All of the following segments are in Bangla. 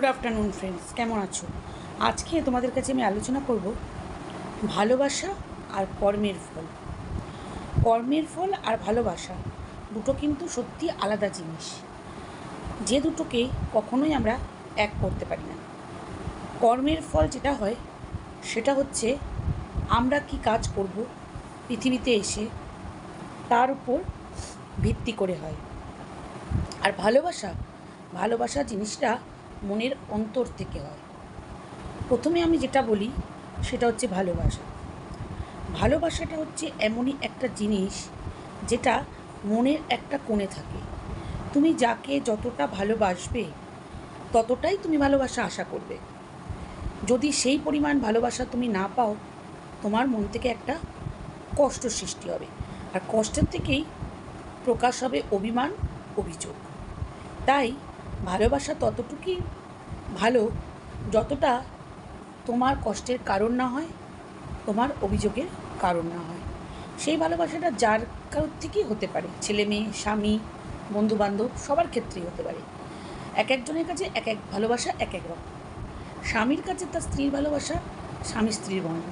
গুড আফটারনুন ফ্রেন্ডস কেমন আছো? আজকে তোমাদের কাছে আমি আলোচনা করব ভালোবাসা আর কর্মের ফল। কর্মের ফল আর ভালোবাসা দুটো কিন্তু সত্যি আলাদা জিনিস। যে দুটোকে কখনোই আমরা এক করতে পারি না। কর্মের ফল যেটা হয়, সেটা হচ্ছে আমরা কি কাজ করব পৃথিবীতে এসে তার উপর ভিত্তি করে হয়। আর ভালোবাসা ভালোবাসা জিনিসটা মনের অন্তর থেকে হয়। প্রথমে আমি যেটা বলি, সেটা হচ্ছে ভালোবাসা। ভালোবাসাটা হচ্ছে এমনই একটা জিনিস যেটা মনের একটা কোণে থাকে। তুমি যাকে যতটা ভালোবাসবে, ততটাই তুমি ভালোবাসা আশা করবে। যদি সেই পরিমাণ ভালোবাসা তুমি না পাও, তোমার মন থেকে একটা কষ্ট সৃষ্টি হবে। আর কষ্টের থেকেই প্রকাশ হবে অভিমান, অভিযোগ। তাই ভালোবাসা ততটুকুই ভালো, যতটা তোমার কষ্টের কারণ না হয়, তোমার অভিযোগের কারণ না হয়। সেই ভালোবাসাটা যার কারোর থেকেই হতে পারে। ছেলে মেয়ে, স্বামী, বন্ধুবান্ধব, সবার ক্ষেত্রেই হতে পারে। এক একজনের কাছে এক এক ভালোবাসা এক এক রকম। স্বামীর কাছে তার স্ত্রীর ভালোবাসা স্বামী স্ত্রীর বন্ধন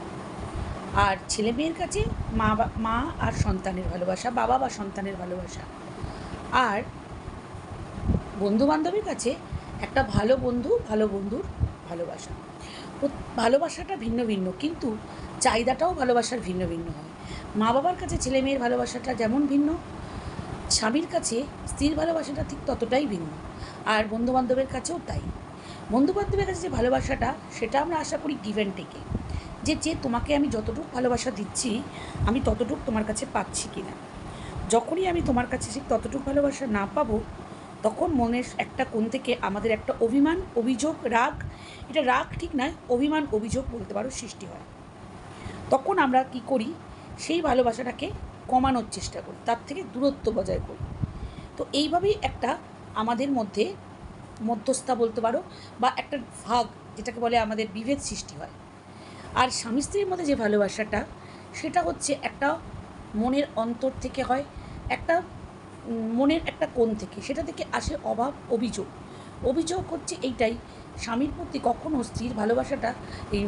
আর ছেলে মেয়ের কাছে মা মা আর সন্তানের ভালোবাসা, বাবা বা সন্তানের ভালোবাসা। আর বন্ধু বান্ধবের কাছে একটা ভালো বন্ধু, ভালো বন্ধুর ভালোবাসা। ভালোবাসাটা ভিন্ন ভিন্ন, কিন্তু চাহিদাটাও ভালোবাসার ভিন্ন ভিন্ন হয়। মা বাবার কাছে ছেলে মেয়ের ভালোবাসাটা যেমন ভিন্ন, স্বামীর কাছে স্ত্রীর ভালোবাসাটা ঠিক ততটাই ভিন্ন, আর বন্ধু বান্ধবের কাছেও তাই। বন্ধু বান্ধবের কাছে যে ভালোবাসাটা, সেটা আমরা আশা করি গিভ অ্যান্ড টেকে যে যে তোমাকে আমি যতটুকু ভালোবাসা দিচ্ছি, আমি ততটুকু তোমার কাছে পাচ্ছি কি না যখনই আমি তোমার কাছে ঠিক ততটুকু ভালোবাসা না পাবো তখন মনের একটা কোণ থেকে আমাদের একটা অভিমান, অভিযোগ, রাগ, এটা রাগ ঠিক নয়, অভিমান, অভিযোগ বলতে পারো সৃষ্টি হয়। তখন আমরা কি করি? সেই ভালোবাসাটাকে কমানোর চেষ্টা করি, তার থেকে দূরত্ব বজায় করি। তো এইভাবেই একটা আমাদের মধ্যে মধ্যস্থা বলতে পারো বা একটা ভাগ যেটাকে বলে আমাদের বিভেদ সৃষ্টি হয়। আর স্বামী স্ত্রীর মধ্যে যে ভালোবাসাটা, সেটা হচ্ছে একটা মনের অন্তর থেকে হয়, একটা মনের একটা কোণ থেকে, সেটা থেকে আসে অভাব, অভিযোগ। অভিযোগ হচ্ছে এইটাই, স্বামীর প্রতি কখনো স্ত্রীর ভালোবাসাটা, এই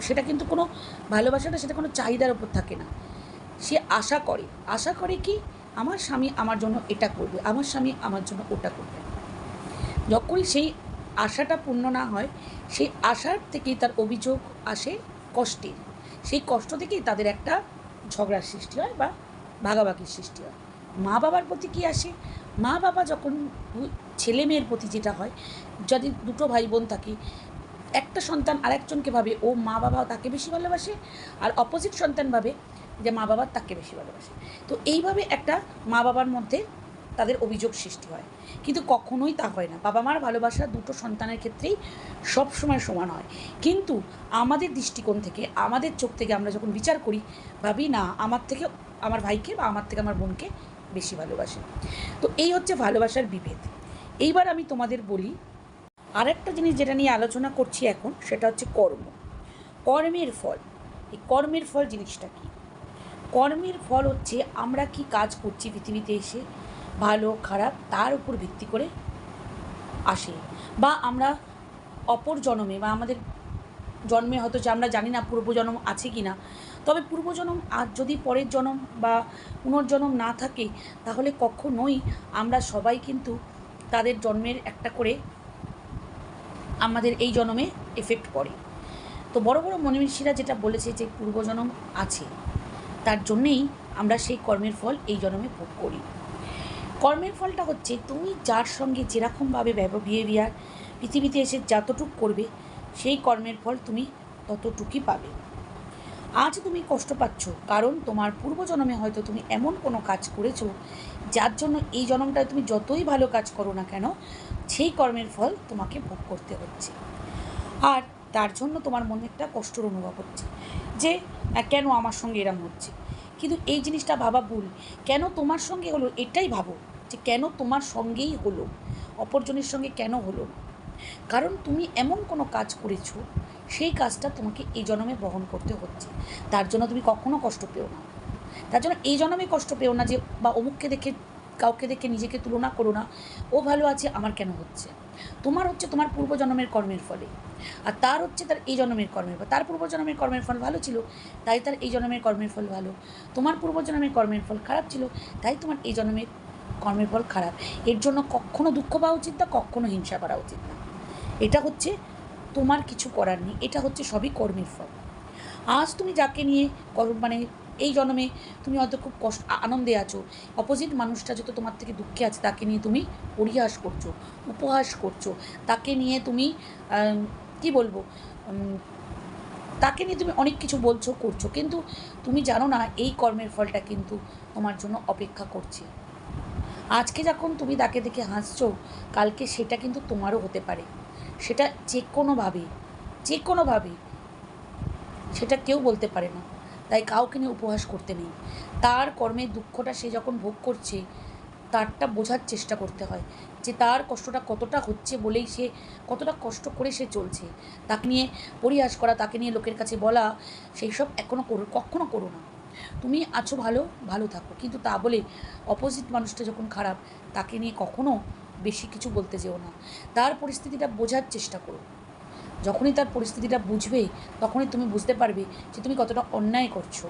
সেটা কিন্তু কোনো ভালোবাসাটা, সেটা কোনো চাহিদার ওপর থাকে না। সে আশা করে আশা করে কি, আমার স্বামী আমার জন্য এটা করবে, আমার স্বামী আমার জন্য ওটা করবে। যখনই সেই আশাটা পূর্ণ না হয়, সেই আশার থেকেই তার অভিযোগ আসে কষ্টের। সেই কষ্ট থেকেই তাদের একটা ঝগড়ার সৃষ্টি হয় বা ভাগাভাগির সৃষ্টি হয়। মা বাবার প্রতি কী আসে? মা বাবা যখন ছেলে মেয়ের প্রতি যেটা হয়, যদি দুটো ভাই বোন থাকে, একটা সন্তান আরেকজনকে ভাবে, ও মা বাবা তাকে বেশি ভালোবাসে, আর অপোজিট সন্তান ভাবে যে মা বাবা তাকে বেশি ভালোবাসে। তো এইভাবে একটা মা বাবার মধ্যে তাদের অভিযোগ সৃষ্টি হয়। কিন্তু কখনোই তা হয় না। বাবা মার ভালোবাসা দুটো সন্তানের ক্ষেত্রেই সবসময় সমান হয়। কিন্তু আমাদের দৃষ্টিকোণ থেকে, আমাদের চোখ থেকে আমরা যখন বিচার করি, ভাবি না, আমার থেকে আমার ভাইকে বা আমার থেকে আমার বোনকে বেশি ভালোবাসে। তো এই হচ্ছে ভালোবাসার বিভেদ। এইবার আমি তোমাদের বলি, আরেকটা জিনিস যেটা নিয়ে আলোচনা করছি এখন, সেটা হচ্ছে কর্ম। কর্মের ফল। এই কর্মের ফল জিনিসটা কি? কর্মের ফল হচ্ছে আমরা কি কাজ করছি পৃথিবীতে এসে, ভালো, খারাপ, তার উপর ভিত্তি করে আসে। বা আমরা অপর জন্মে বা আমাদের জন্মে হয়তো যে আমরা জানি না পূর্বজন্ম আছে কি না তবে পূর্বজন্ম আর যদি পরের জন্ম বা পুনর্জন্ম না থাকে, তাহলে কখনোই আমরা সবাই কিন্তু তাদের জন্মের একটা করে আমাদের এই জন্মে এফেক্ট পড়ে। তো বড় বড় মনীষীরা যেটা বলেছে যে পূর্বজন্ম আছে, তার জন্যেই আমরা সেই কর্মের ফল এই জন্মে ভোগ করি। কর্মের ফলটা হচ্ছে তুমি যার সঙ্গে যেরকমভাবে বিহেভিয়ার পৃথিবীতে এসে যতটুক করবে, সেই কর্মের ফল তুমি ততটুকুই পাবে। আজ তুমি কষ্ট পাচ্ছ, কারণ তোমার পূর্বজন্মে হয়তো তুমি এমন কোনো কাজ করেছ, যার জন্য এই জন্মটায় তুমি যতই ভালো কাজ করো না কেন, সেই কর্মের ফল তোমাকে ভোগ করতে হচ্ছে। আর তার জন্য তোমার মনে একটা কষ্টর অনুভব হচ্ছে, যে কেন আমার সঙ্গে এরম হচ্ছে? কিন্তু এই জিনিসটা ভাবা ভুল। কেন তোমার সঙ্গে হলো? এটাই ভাবো, যে কেন তোমার সঙ্গেই হলো? অপরজনের সঙ্গে কেন হলো কারণ তুমি এমন কোনো কাজ করেছ সেই কাজটা তোমাকে এই জন্মে বহন করতে হচ্ছে। তার জন্য তুমি কখনো কষ্ট পেও না। তার জন্য এই জন্মে কষ্ট পেও না যে, বা অমুককে দেখে, কাউকে দেখে নিজেকে তুলনা করো না। ও ভালো আছে, আমার কেন হচ্ছে? তোমার হচ্ছে তোমার পূর্বজন্মের কর্মের ফলে। আর তার হচ্ছে তার এই জন্মের কর্মের ফল। তার পূর্বজন্মের কর্মের ফল ভালো ছিল, তাই তার এই জন্মের কর্মের ফল ভালো। তোমার পূর্বজন্মের কর্মের ফল খারাপ ছিল, তাই তোমার এই জন্মের কর্মের ফল খারাপ। এর জন্য কখনো দুঃখ পাওয়া উচিত না, কখনো হিংসা করা উচিত না। এটা হচ্ছে তোমার কিছু করার নেই। এটা হচ্ছে সবই কর্মের ফল। আজ তুমি যাকে নিয়ে কর- মানে এই জন্মে তুমি হয়তো খুব কষ্ট আনন্দে আছো অপোজিট মানুষটা যত তোমার থেকে দুঃখে আছে, তাকে নিয়ে তুমি পরিহাস করছ, উপহাস করছ, তাকে নিয়ে তুমি কি বলব তাকে নিয়ে তুমি অনেক কিছু বলছো, করছ, কিন্তু তুমি জানো না এই কর্মের ফলটা কিন্তু তোমার জন্য অপেক্ষা করছে। আজকে যখন তুমি তাকে দেখে হাসছো, কালকে সেটা কিন্তু তোমারও হতে পারে। সেটা যে কোনোভাবে যে কোনোভাবে সেটা কেউ বলতে পারে না। তাই কাউকে নিয়ে উপহাস করতে নেই। তার কর্মের দুঃখটা সে যখন ভোগ করছে, তারটা বোঝার চেষ্টা করতে হয় যে তার কষ্টটা কতটা হচ্ছে বলেই সে, কতটা কষ্ট করে সে চলছে। তাকে নিয়ে পরিহাস করা, তাকে নিয়ে লোকের কাছে বলা, সেই সব এখনও করো, কখনো করো না। তুমি আছো ভালো ভালো থাকো। কিন্তু তা বলে অপোজিট মানুষটা যখন খারাপ, তাকে নিয়ে কখনো বেশি কিছু বলতে যেও না। তার পরিস্থিতিটা বোঝার চেষ্টা করো। যখনই তার পরিস্থিতিটা বুঝবে, তখনই তুমি বুঝতে পারবে যে তুমি কতটা অন্যায় করছ।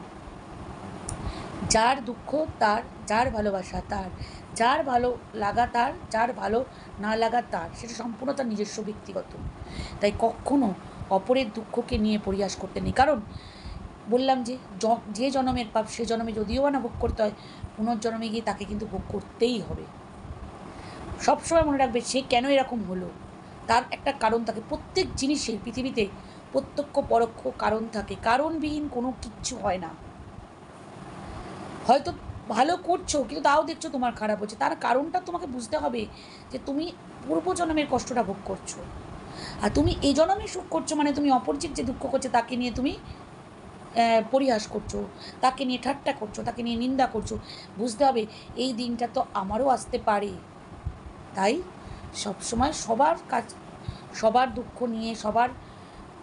যার দুঃখ তার, যার ভালোবাসা তার, যার ভালো লাগা তার, যার ভালো না লাগা তার, সেটা সম্পূর্ণ তার নিজস্ব ব্যক্তিগত। তাই কখনো অপরের দুঃখকে নিয়ে পরিহাস করতে নেই। কারণ বললাম যে যে জন্মের পাপ সে জন্মে যদিও বা না ভোগ করতে হয়, পুনর্জন্মে গিয়ে তাকে কিন্তু ভোগ করতেই হবে। সবসময় মনে রাখবে সে কেন এরকম হলো। তার একটা কারণ থাকে, প্রত্যেক জিনিসের পৃথিবীতে প্রত্যক্ষ পরোক্ষ কারণ থাকে। কারণবিহীন কোনো কিচ্ছু হয় না। হয়তো ভালো করছ, কিন্তু তাও দেখছ তোমার খারাপ হচ্ছে। তার কারণটা তোমাকে বুঝতে হবে যে তুমি পূর্বজন্মের কষ্টটা ভোগ করছ। আর তুমি এই জন্মে সুখ করছ মানে তুমি অপরিচিত যে দুঃখ করছে তাকে নিয়ে তুমি পরিহাস করছ, তাকে নিয়ে ঠাট্টা করছ, তাকে নিয়ে নিন্দা করছ। বুঝতে হবে এই দিনটা তো আমারও আসতে পারে। তাই সবসময় সবার কাজ, সবার দুঃখ নিয়ে, সবার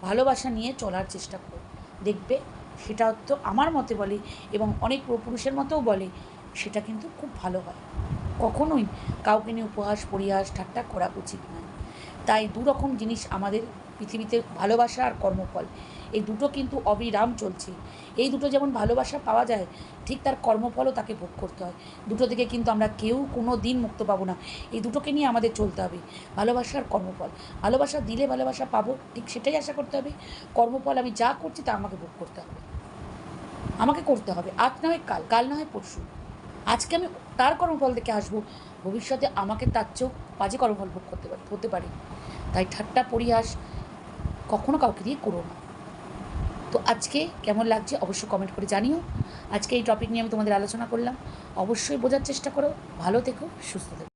ভালোবাসা নিয়ে চলার চেষ্টা করো। দেখবে সেটা তো আমার মতে বলে এবং অনেক পুরুষের মতেও বলে, সেটা কিন্তু খুব ভালো হয়। কখনোই কাউকে নিয়ে উপহাস, পরিহাস, ঠাট্টা করা উচিত নয়। তাই দু রকম জিনিস আমাদের পৃথিবীতে ভালোবাসা আর কর্মফল। এই দুটো কিন্তু অবিরাম চলছে। এই দুটো যেমন ভালোবাসা পাওয়া যায়, ঠিক তার কর্মফলও তাকে ভোগ করতে হয়। দুটো থেকে কিন্তু আমরা কেউ কোনো দিন মুক্ত পাবো না। এই দুটোকে নিয়ে আমাদের চলতে হবে। ভালোবাসা আর কর্মফল। ভালোবাসা দিলে ভালোবাসা পাবো, ঠিক সেটাই আশা করতে হবে। কর্মফল আমি যা করছি তা আমাকে ভোগ করতে হবে। আমাকে করতে হবে। আজ না হয় কাল কাল না হয় পরশু। আজকে আমি তার কর্মফল দেখে আসব ভবিষ্যতে আমাকে তার চেয়েও বাজে কর্মফল ভোগ করতে পারে, হতে পারে। তাই ঠাট্টা পরিহাস কখনো কাউকে দিয়ে করো না। তো আজকে কেমন লাগছে অবশ্যই কমেন্ট করে জানিও। আজকে এই টপিক নিয়ে আমি তোমাদের আলোচনা করলাম। অবশ্যই বোঝার চেষ্টা করো। ভালো থেকো, সুস্থ থেকো।